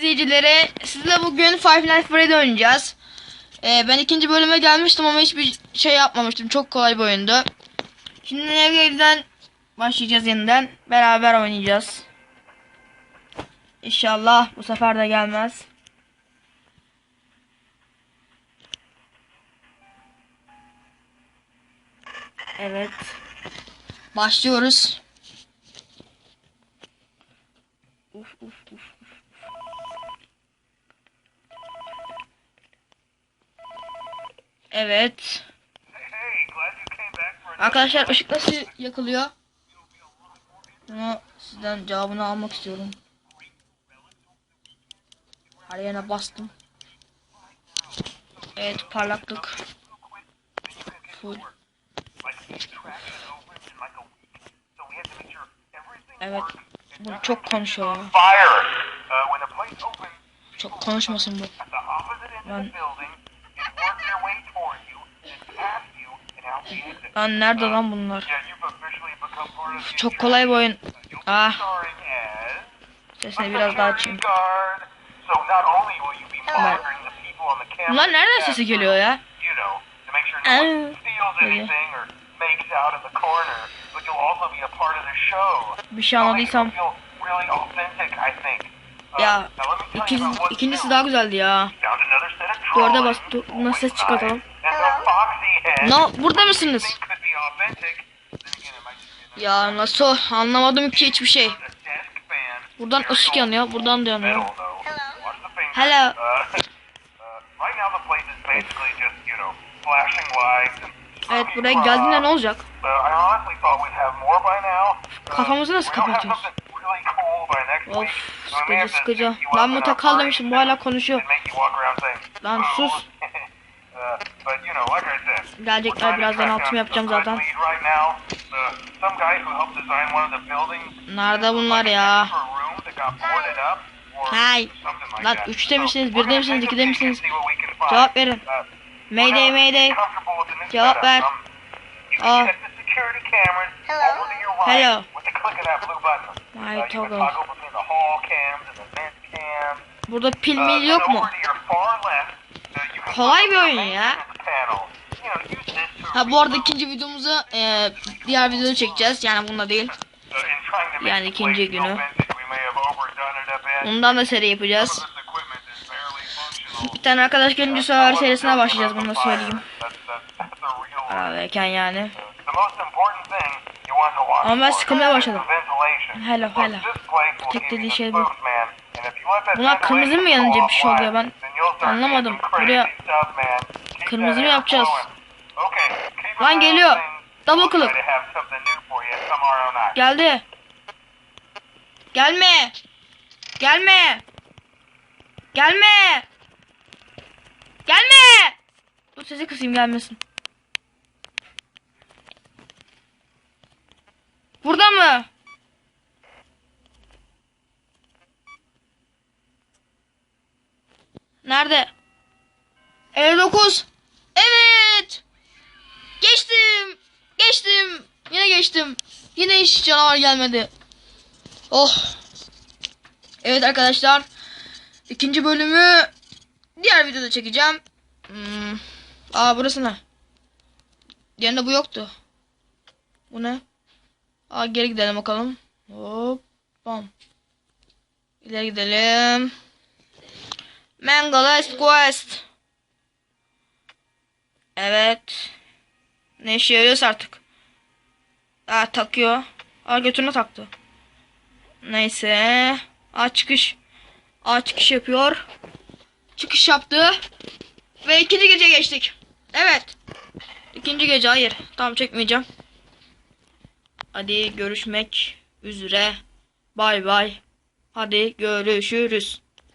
izleyicilere sizle bugün Five Nights Freddy oynayacağız. Ee, ben ikinci bölüme gelmiştim ama hiçbir şey yapmamıştım. Çok kolay bir oyundu. Şimdi ev evden başlayacağız yeniden. Beraber oynayacağız. İnşallah bu sefer de gelmez. Evet. Başlıyoruz. Uf uf uf. Evet. Arkadaşlar ışık nasıl yakılıyor? Bunu sizden cevabını almak istiyorum. Yerine bastım. Evet parlaklık. Full. Evet. Bu çok konuşuyor. Uh, Çok konuşmasın bu. at Lan nerede lan bunlar? Çok kolay bir oyun. Ah sesini biraz daha açayım. camera, Bunlar nereden sesi geliyor ya? Ah, öyle. Bir şey anladıysam ya ikincisi new. daha güzeldi ya. Drawings. bas buna ses çıkartalım. No burada mısınız? Ya nasıl anlamadım ki hiçbir şey. Buradan ışık yanıyor, buradan da yanıyor. Hello. Uh, uh, Evet buraya geldiğinde ne olacak? Uh, Kafamızı nasıl kapatıyoruz? Of sıkıcı sıkıcı. pick you Lan up in muta our kal hurry demiştim bu hala konuşuyor. Lan sus. Gelecekler birazdan altımı yapacağım zaten. Nerede bunlar ya? Hay. Lan that. üçte So, misiniz, we're birde gonna misiniz, take a ikide peek and misiniz? Cevap verin. Mayday mayday. Cevap ver. Aa. Hello. button. My toggle. Burada pil mil yok mu? Kolay ya. Ha bu arada ikinci videomuzu e, diğer videoda çekeceğiz. Yani bunda değil. Yani ikinci günü. Ondan da seri yapacağız. Bir tane arkadaş gelince sefer serisine başlayacağız bunu da söyleyeyim. That's, that's, that's a real Aradayken yani. Ama ben sıkılmaya başladım. Hello, hello. Tek dediği şey bu. Bunlar kırmızı mı yanınca bir şey oluyor? Ben anlamadım. Buraya kırmızı mı yapacağız? Lan geliyor. Double click. geldi. Gelme. Gelme. Gelme. Gelme. Dur sesi kısayım gelmesin. Burada mı? Nerede? 59. Evet. Geçtim. Geçtim. Yine geçtim. Yine hiç canavar gelmedi. Oh. Evet arkadaşlar. ikinci bölümü diğer videoda çekeceğim. Hmm. Aa burası ne? Diğerinde bu yoktu. Bu ne? Aa geri gidelim bakalım. Hop. Bam. İleri gidelim. Mangalest Quest. Evet. Ne işe yarıyorsa artık. Aa takıyor. Aa götüne taktı. Neyse. Aa çıkış. Aa çıkış yapıyor. Çıkış yaptı. Ve ikinci gece geçtik. Evet. İkinci gece hayır. Tamam çekmeyeceğim. Hadi görüşmek üzere. Bay bay. Hadi görüşürüz.